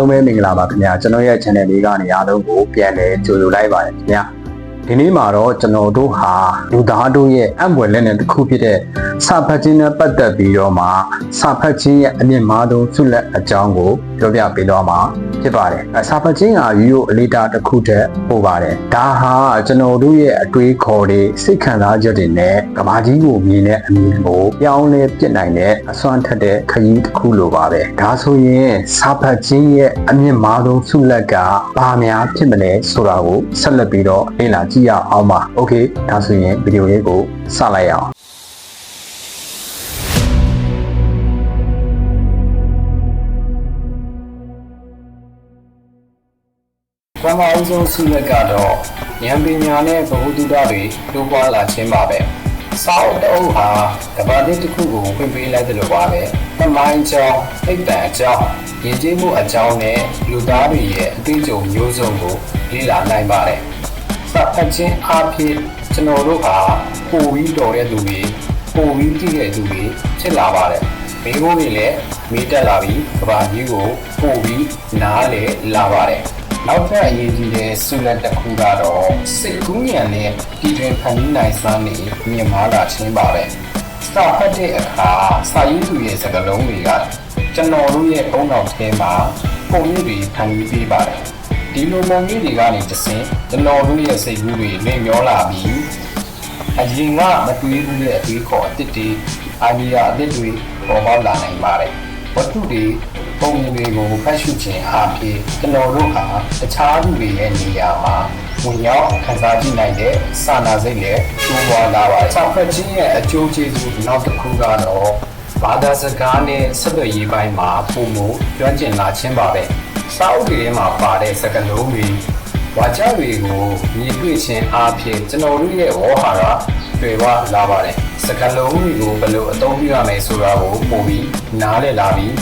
လုံးပဲမင်္ဂလာပါခင်ဗျာကျွန်တော်ရဲ့ channel လေးကနေအားလုံးကိုပြန်လည်ကြိုဆိုလိုက်ပါတယ်ခင်ဗျာ ဒီနေ့မှာတော့ကျွန်တော်တို့ဟာလူသားတို့ရဲ့အံ့ဖွယ်လက်နဲ့တစ်ခုဖြစ်တဲ့စာဖတ်ခြင်းနဲ့ပတ်သက်ပြီးတော့မှစာဖတ်ခြင်းရဲ့အမြင့်မားဆုံးဆုလက်အကြောင်းကိုပြောပြပေးတော့မှာဖြစ်ပါတယ်အစာဖတ်ခြင်းကရိုးရိုးအလေးတာတစ်ခုတည်းပို့ပါတယ်ဒါဟာကျွန်တော်တို့ရဲ့အတွေးခေါ်တွေစိတ်ခံစားချက်တွေနဲ့ကဘာကြီးကိုမြင်တဲ့အမြင်ကိုပြောင်းလဲပြစ်နိုင်တဲ့အစွမ်းထက်တဲ့ခရီးတစ်ခုလိုပါပဲဒါဆိုရင်စာဖတ်ခြင်းရဲ့အမြင့်မားဆုံးဆုလက်ကဘာများဖြစ်မလဲဆိုတာကိုဆက်လက်ပြီးတော့လေ့လာကြည့်ရအောင်ပါ။ Okay ဒါဆိုရင်ဗီဒီယိုလေးကိုစလိုက်ရအောင်။ပထမအဆုံးဆုလက်ကတော့ဉာဏ်ပညာနဲ့ဗဟုသုတတွေတိုးပွားလာခြင်းပါပဲ။စာအုပ်တအုပ်ဟာကဘာတိတစ်ခုကိုဖွင့်ပေးလိုက်တယ်လို့ပါပဲ။တမိုင်းကြောင်းအိပ်ပံအကြောင်းရည်ကြည်မှုအကြောင်းနဲ့လူသားတွေရဲ့အတွေ့အကြုံမျိုးစုံကိုလေ့လာနိုင်ပါတယ်။ စာဖတ်ခြင်းအဖြစ်ကျွန်တော်တို့ဟာပိုပြီးတော်တဲ့သူတွေပိုပြီးတည်တဲ့သူတွေဖြစ်လာပါတယ်။မိဘတွေလည်းမိတက်လာပြီးကမ္ဘာကြီးကိုပိုပြီးနားလည်လာပါတယ်။နောက်ထပ်အရေးကြီးတဲ့ဆုလက်တစ်ခုကတော့စိတ်ကူးဉဏ်နဲ့ပြည်တွင်ဖန်တီးနိုင်စွမ်းနေမြင့်မားလာခြင်းပါပဲ။စာဖတ်တဲ့အခါစာရေးသူရဲ့စကားလုံးတွေကကျွန်တော်တို့ရဲ့အုံနောက်ထဲမှာပုံရိပ်တွေဖန်တီးပေးပါတယ်။ ဒီလိုပုံရိပ်တွေကနေတစ်ဆင့်ကျွန်တော်တို့ရဲ့စိတ်ကူးတွေလင့်မျောလာပြီးအရင်ကမတွေးဘူးတဲ့အသေးခေါ်အစ်စ်တွေအာဒီယာအစ်စ်တွေပေါ်ပေါက်လာနိုင်ပါတယ်။ဝတ္ထုတွေပုံမြင်တွေကိုဖတ်ရှုခြင်းအားဖြင့်ကျွန်တော်တို့ဟာတခြားသူတွေရဲ့နေရာမှာဝင်ရောက်ခံစားကြည့်နိုင်တဲ့စာနာစိတ်နဲ့တိုးပွားလာပါတယ်။စာဖတ်ခြင်းရဲ့အကျိုးကျေးဇူးနောက်တစ်ခုကတော့ ဘာသာစကားနဲ့ဆက်သွယ်ရေးပိုင်းမှာပုံမှုကျွမ်းကျင်လာခြင်းပါပဲ။စာအုပ်တွေထဲမှာပါတဲ့စကားလုံးတွေဝါကြတွေကိုမြင်တွေ့ခြင်းအားဖြင့်ကျွန်တော်တို့ရဲ့ဝေါ်ဟာရတွေ့ဝလာပါတယ်။စကားလုံးတွေကိုဘယ်လိုအသုံးပြုရမလဲဆိုတာကိုပိုပြီးနားလည်လာပြီး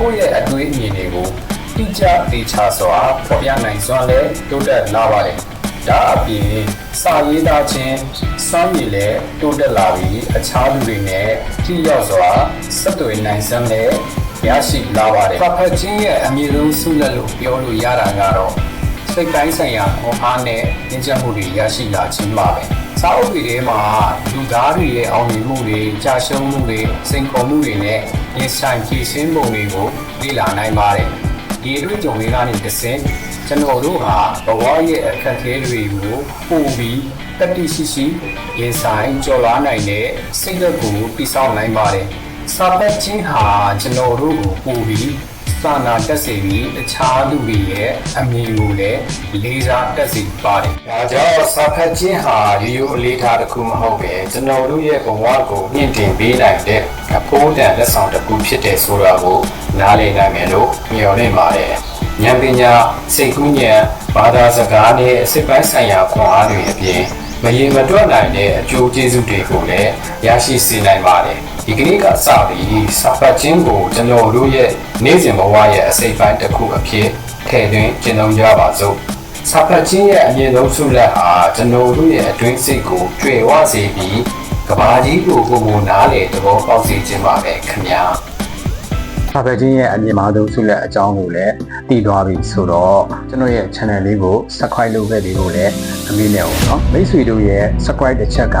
ကိုယ့်ရဲ့အတွေးအမြင်တွေကိုတိကျသေချာစွာဖော်ပြနိုင်စွမ်းလည်းတိုးတက်လာပါတယ်။ဒါအပြင်စာရေးသားခြင်း စွမ်းရည်လည်းတိုးတက်လာပြီးအခြားလူတွေနဲ့ထိရောက်စွာဆက်သွယ်နိုင်စွမ်းလည်းရရှိလာပါတယ်။ဖတ်ဖတ်ခြင်းရဲ့အမြင့်ဆုံးဆုလက်လို့ပြောလို့ရတာကတော့စိတ်တိုင်းဆိုင်ရာခွန်အားနဲ့ဉာဏ်ချက်မှုတွေရရှိလာခြင်းပါပဲ။စာအုပ်တွေထဲမှာလူသားတွေရဲ့အောင်မြင်မှုတွေကြာရှုံးမှုတွေစိန်ခေါ်မှုတွေနဲ့ရင်ဆိုင်ဖြည့်ရှင်းပုံတွေကိုလေ့လာနိုင်ပါတယ်။ဒီအတွေ့အကြုံတွေကနေတစ်ဆင့်ကျွန်တော်တို့ဟာဘဝရဲ့အခက်အခဲတွေကိုပိုပြီး တတိရှိရှိရင်ဆိုင်ကျော်လွှားနိုင်တဲ့စိတ်ဓာတ်ကိုတည်ဆောက်နိုင်ပါတယ်။စာပတ်ခြင်းဟာကျွန်တော်တို့ကိုပိုပြီးစာနာတက်စေပြီးတခြားသူတွေရဲ့အမြင်ကိုလည်းလေးစားတက်စေပါတယ်။ဒါကြောင့်စာဖတ်ခြင်းဟာဒီလိုအလေးထားတစ်ခုမဟုတ်ပဲကျွန်တော်တို့ရဲ့ဘဝကိုမြင့်တင်ပေးနိုင်တဲ့အဖို့တန်လက်ဆောင်တစ်ခုဖြစ်တယ်ဆိုတာကိုနားလည်နိုင်မယ်လို့မျှော်လင့်ပါတယ်။ဉာဏ်ပညာစိတ်ကူးဉာဏ်ဘာသာစကားနဲ့စိတ်ပိုင်းဆိုင်ရာခွန်အားတွေအပြင် မရေမတွက်နိုင်တဲ့အကျိုးကျေးဇူးတွေကိုလည်းရရှိစေနိုင်ပါတယ်။ဒီကနေ့ကစပြီးစာဖတ်ခြင်းကိုကျွန်တော်တို့ရဲ့နေ့စဉ်ဘဝရဲ့အစိတ်ပိုင်းတစ်ခုအဖြစ်ထည့်သွင်းကျင့်သုံးကြပါစို့။စာဖတ်ခြင်းရဲ့အမြင့်ဆုံးဆုလက်ဟာကျွန်တော်တို့ရဲ့အတွင်းစိတ်ကိုကြွယ်ဝစေပြီးကဘာကြီးကိုကိုယ်ကိုနားလေသဘောပေါက်စေခြင်းပါပဲခင်ဗျာ။ စာပေချင်းရဲ့အမြင်မှားဆုံးဆုလက်အကြောင်းကိုလည်းသိသွားပြီဆိုတော့ကျွန်တော်ရဲ့ channel လေးကို subscribe လုပ်ခဲ့ပြီးကိုလည်းအမိနဲ့ပေါ့နော်မိတ်ဆွေတို့ရဲ့ subscribe တစ်ချက်က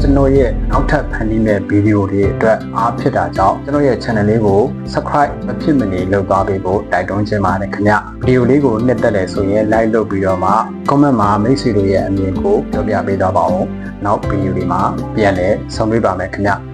ကျွန်တော်ရဲ့နောက်ထပ်ဖန်တီးမဲ့ဗီဒီယိုတွေအတွက်အားဖြစ်တာကြောင့်ကျွန်တော်ရဲ့ channel လေးကို subscribe မဖြစ်မနေလုပ်သွားပေးဖို့တိုက်တွန်းချင်ပါတယ်ခင်ဗျဗီဒီယိုလေးကိုနှစ်သက်တယ်ဆိုရင် like လုပ်ပြီးတော့မှ comment မှာမိတ်ဆွေတို့ရဲ့အမြင်ကိုပြောပြပေးသွားပါဦးနောက်ဗီဒီယိုတွေမှာပြန်လည်ဆုံတွေ့ပါမယ်ခင်ဗျ